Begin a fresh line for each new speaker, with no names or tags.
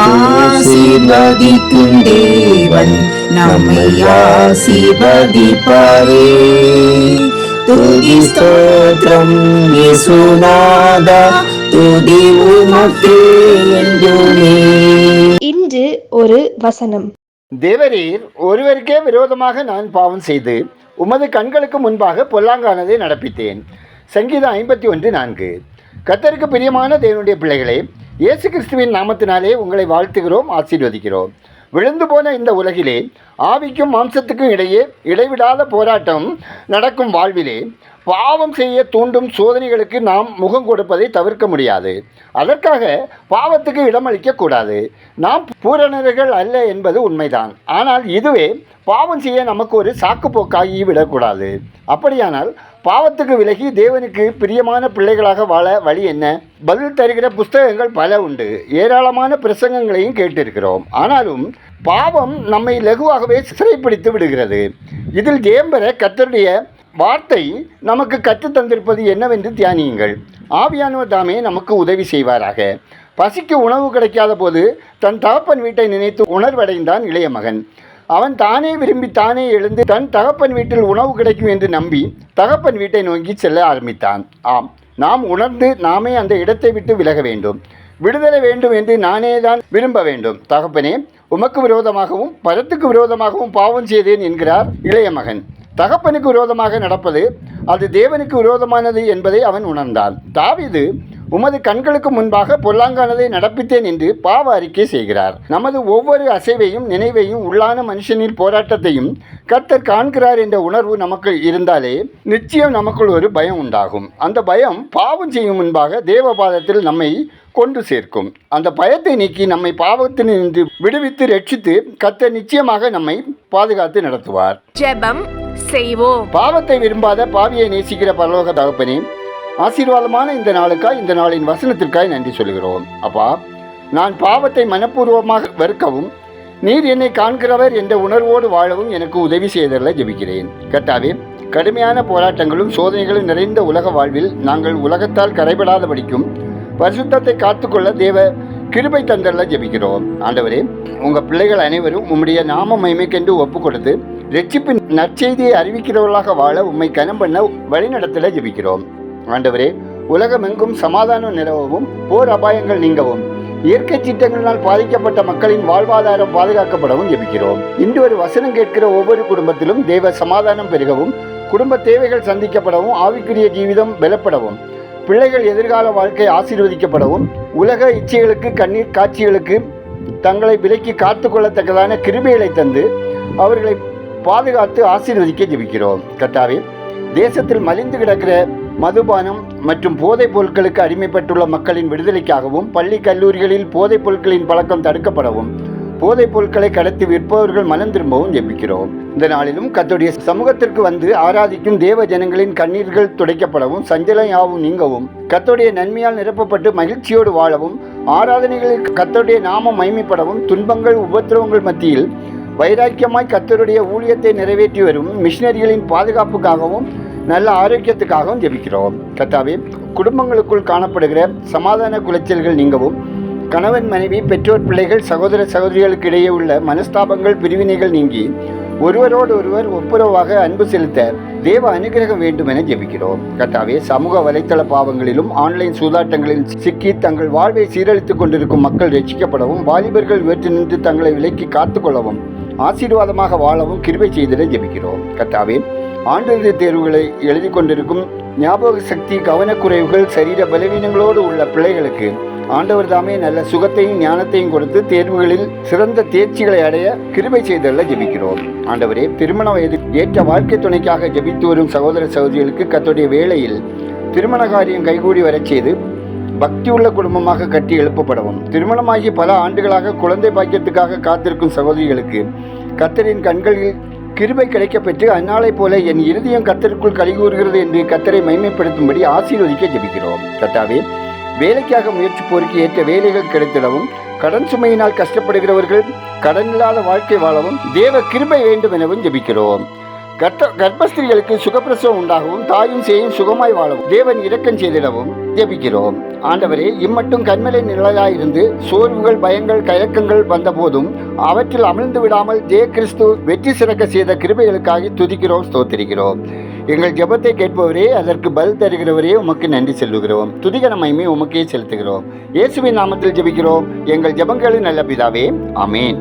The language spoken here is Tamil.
ஆசீர்வதிக்கும் தேவன் நம்மை ஆசீர்வதிப்பாரே. துதி ஸ்தோத்திரம் இயேசுநாதா துதி உமக்கே என்றுமே.
இன்று ஒரு வசனம்.
தேவரீர் ஒருவருக்கே விரோதமாக நான் பாவம் செய்து உமது கண்களுக்கு முன்பாக பொல்லாங்கானதை நடப்பித்தேன். சங்கீதம் ஐம்பத்தி ஒன்று நான்கு. கத்தருக்கு பிரியமான தேவனுடைய பிள்ளைகளே இயேசு கிறிஸ்துவின் நாமத்தினாலே உங்களை வாழ்த்துகிறோம் ஆசீர்வதிக்கிறோம். விழுந்து போன இந்த உலகிலே ஆவிக்கும் மாம்சத்துக்கும் இடையே இடைவிடாத போராட்டம் நடக்கும் வாழ்விலே பாவம் செய்ய தூண்டும் சோதனைகளுக்கு நாம் முகம் கொடுப்பதை தவிர்க்க முடியாது. அதற்காக பாவத்துக்கு இடமளிக்கக்கூடாது நாம் பூரணர்கள் அல்ல என்பது உண்மைதான். ஆனால் இதுவே பாவம் செய்ய நமக்கு ஒரு சாக்குப்போக்காகி விடக்கூடாது. அப்படியானால் பாவத்துக்கு விலகி தேவனுக்கு பிரியமான பிள்ளைகளாக வாழ வழி என்ன? பதில் தருகிற புஸ்தகங்கள் பல உண்டு. ஏராளமான பிரசங்கங்களையும் கேட்டிருக்கிறோம். ஆனாலும் பாவம் நம்மை லகுவாகவே சிறைப்பிடித்து விடுகிறது. இதில் ஜெயம் கத்தருடைய வார்த்தை நமக்கு கற்றுத் தந்திருப்பது என்னவென்று தியானியுங்கள். ஆவியானவர் தாமே நமக்கு உதவி செய்வாராக. பசிக்கு உணவு கிடைக்காத போது தன் தகப்பன் வீட்டை நினைத்து உணர்வடைந்தான் இளைய மகன். அவன் தானே விரும்பி தானே எழுந்து தன் தகப்பன் வீட்டில் உணவு கிடைக்கும் என்று நம்பி தகப்பன் வீட்டை நோக்கி செல்ல ஆரம்பித்தான். ஆம் நாம் உணர்ந்து நாமே அந்த இடத்தை விட்டு விலக வேண்டும். விடுதலை வேண்டும் என்று நானே தான் விரும்ப வேண்டும். தகப்பனே உமக்கு விரோதமாகவும் பரத்துக்கு விரோதமாகவும் பாவம் செய்தேன் என்கிறார் இளைய மகன். தகப்பனுக்கு விரோதமாக நடப்பது அது தேவனுக்கு விரோதமானது என்பதை அவன் உணர்ந்தான். தாவீது உமது கண்களுக்கு முன்பாக பொல்லாங்கானதை நடப்பித்தேன் என்று பாவ அறிக்கை செய்கிறார். நமது ஒவ்வொரு அசைவையும் நினைவையும் உள்ளான மனுஷனின் போராட்டத்தையும் கர்த்தர் காண்கிறார் என்ற உணர்வு நமக்கு இருந்தாலே நிச்சயம் நமக்குள் ஒரு பயம் உண்டாகும். அந்த பயம் பாவம் செய்யும் முன்பாக தேவபாதத்தில் நம்மை கொண்டு சேர்க்கும். அந்த பயத்தை நீக்கி நம்மை பாவத்தினின்று விடுவித்து ரட்சித்து கர்த்தர் நிச்சயமாக நம்மை பாதுகாத்து நடத்துவார்.
ஜெபம் செய்வோம்.
பாவத்தை விரும்பாத பாவியை நேசிக்கிற பரலோக தகப்பனே ஆசீர்வாதமான இந்த நாளுக்காய் இந்த நாளின் வசனத்திற்காய் நன்றி சொல்கிறோம் அப்பா நான் பாவத்தை மனப்பூர்வமாக வெறுக்கவும் நீர் என்னை காண்கிறவர் என்ற உணர்வோடு வாழவும் எனக்கு உதவி செய்தல ஜெபிக்கிறேன். கட்டாவே கடுமையான போராட்டங்களும் சோதனைகளும் நிறைந்த உலக வாழ்வில் நாங்கள் உலகத்தால் கரைபடாதபடிக்கும் பரிசுத்தத்தை காத்துக்கொள்ள தேவ கிருபை தந்தரில் ஜெபிக்கிறோம். ஆண்டவரே உங்கள் பிள்ளைகள் அனைவரும் உம்முடைய நாம மகிமைக்கென்று ஒப்பு கொடுத்து ரட்சிப்பின் நற்செய்தியை அறிவிக்கிறவர்களாக வாழ உம்மை கனம் பண்ண வழிநடத்தல ஜெபிக்கிறோம். ஆண்டவரே உலகமெங்கும் சமாதானம் நிலவவும் போர் அபாயங்கள் நீங்கவும் இயற்கை சீற்றங்களினால் பாதிக்கப்பட்ட மக்களின் வாழ்வாதாரம் பாதுகாக்கப்படவும் ஜெபிக்கிறோம். இன்று ஒரு வசனம் கேட்கிற ஒவ்வொரு குடும்பத்திலும் தெய்வ சமாதானம் பெருகவும் குடும்ப தேவைகள் சந்திக்கப்படவும் ஆவிக்குரிய ஜீவிதம் பலப்படவும் பிள்ளைகள் எதிர்கால வாழ்க்கை ஆசீர்வதிக்கப்படவும் உலக இச்சைகளுக்கு கண்ணீர் காட்சிகளுக்கு தங்களை விலக்கி காத்துக்கொள்ளத்தக்கதான கிருபைகளை தந்து அவர்களை பாதுகாத்து ஆசீர்வதிக்க ஜெபிக்கிறோம். கத்தாவே தேசத்தில் மலிந்து கிடக்கிற மதுபானம் மற்றும் போதைப் பொருட்களுக்கு அடிமைப்பட்டுள்ள மக்களின் விடுதலைக்காகவும் பள்ளி கல்லூரிகளில் போதைப் பொருட்களின் பழக்கம் தடுக்கப்படவும் போதைப் பொருட்களை கடத்தி விற்பவர்கள் மனம் திரும்பவும் ஜெபிக்கிறோம். இந்த நாளிலும் கத்துடைய சமூகத்திற்கு வந்து ஆராதிக்கும் தேவ ஜனங்களின் கண்ணீர்கள் துடைக்கப்படவும் சஞ்சலையாவும் நீங்கவும் கத்தோடைய நன்மையால் நிரப்பப்பட்டு மகிழ்ச்சியோடு வாழவும் ஆராதனைகளில் கத்தோடைய நாமம் மைமைப்படவும் துன்பங்கள் உபத்திரவங்கள் மத்தியில் வைராக்கியமாய் கத்தருடைய ஊழியத்தை நிறைவேற்றி வரும் மிஷினரிகளின் பாதுகாப்புக்காகவும் நல்ல ஆரோக்கியத்துக்காகவும் ஜெபிக்கிறோம். கத்தாவே குடும்பங்களுக்குள் காணப்படுகிற சமாதான குலைச்சல்கள் நீங்கவும் கணவன் மனைவி பெற்றோர் பிள்ளைகள் சகோதர சகோதரிகளுக்கு இடையே உள்ள மனஸ்தாபங்கள் பிரிவினைகள் நீங்கி ஒருவரோடு ஒருவர் ஒப்புரவாக அன்பு செலுத்த தேவ அனுகிரகம் வேண்டும் என ஜெபிக்கிறோம். கத்தாவே சமூக வலைத்தள பாவங்களிலும் ஆன்லைன் சூதாட்டங்களில் சிக்கி தங்கள் வாழ்வை சீரழித்துக் கொண்டிருக்கும் மக்கள் ரட்சிக்கப்படவும் வாலிபர்கள் வேற்று நின்று தங்களை விலக்கி காத்துக்கொள்ளவும் ஆசீர்வாதமாக வாழவும் கிருபை செய்திட ஜெபிக்கிறோம். கர்த்தாவே ஆண்டிறுதி தேர்வுகளை எழுதி கொண்டிருக்கும் ஞாபக சக்தி கவனக்குறைவுகள் சரீர பலவீனங்களோடு உள்ள பிள்ளைகளுக்கு ஆண்டவர் தாமே நல்ல சுகத்தையும் ஞானத்தையும் கொடுத்து தேர்வுகளில் சிறந்த தேர்ச்சிகளை அடைய கிருபை செய்தல்ல ஜெபிக்கிறோம். ஆண்டவரே திருமண வயது ஏற்ற வாழ்க்கை துணைக்காக ஜெபித்து வரும் சகோதர சகோதரிகளுக்கு கத்துடைய வேளையில் திருமண காரியம் கைகூடி வரச் செய்து பக்தியுள்ள குடும்பமாக கட்டி எழுப்பப்படவும். திருமணமாகி பல ஆண்டுகளாக குழந்தை பாக்கியத்துக்காக காத்திருக்கும் சகோதரிகளுக்கு கத்தரின் கண்களில் கிருபை கிடைக்கப் பெற்று அந்நாளைப் போல என் இருதயம் கத்தருக்குள் கலிகூறுகிறது என்று கத்தரை மைமைப்படுத்தும்படி ஆசீர்வதிக்க ஜபிக்கிறோம். கத்தாவே வேலைக்காக முயற்சிப்போருக்கு ஏற்ற வேலைகள் கிடைத்திடவும் கடன் சுமையினால் கஷ்டப்படுகிறவர்கள் கடன் இல்லாத வாழ்க்கை வாழவும் தேவ கிருபை வேண்டும் எனவும் ஜெபிக்கிறோம். கர்ப்ப கர்ப்பஸ்திரிகளுக்கு சுகப்பிரசவம் உண்டாகவும் தாயும் சேயும் சுகமாய் வாழவும் தேவன் இரக்கம் செய்திடவும் ஜெபிக்கிறோம். ஆண்டவரே இம்மட்டும் கண்மலை நிழலாயிருந்து சோர்வுகள் பயங்கள் கயக்கங்கள் வந்தபோதும் அவற்றில் அமிழ்ந்து விடாமல் ஜே கிறிஸ்து வெற்றி சிறக்க செய்த கிருபைகளுக்காக துதிக்கிறோம் ஸ்தோத்திரிக்கிறோம். எங்கள் ஜெபத்தை கேட்பவரே அதற்கு பதில் தருகிறவரே உமக்கு நன்றி செல்லுகிறோம் துதிகர மகிமை உமக்கே செலுத்துகிறோம். இயேசுவின் நாமத்தில் ஜெபிக்கிறோம். எங்கள் ஜெபங்களின் நல்ல பிதாவே அமேன்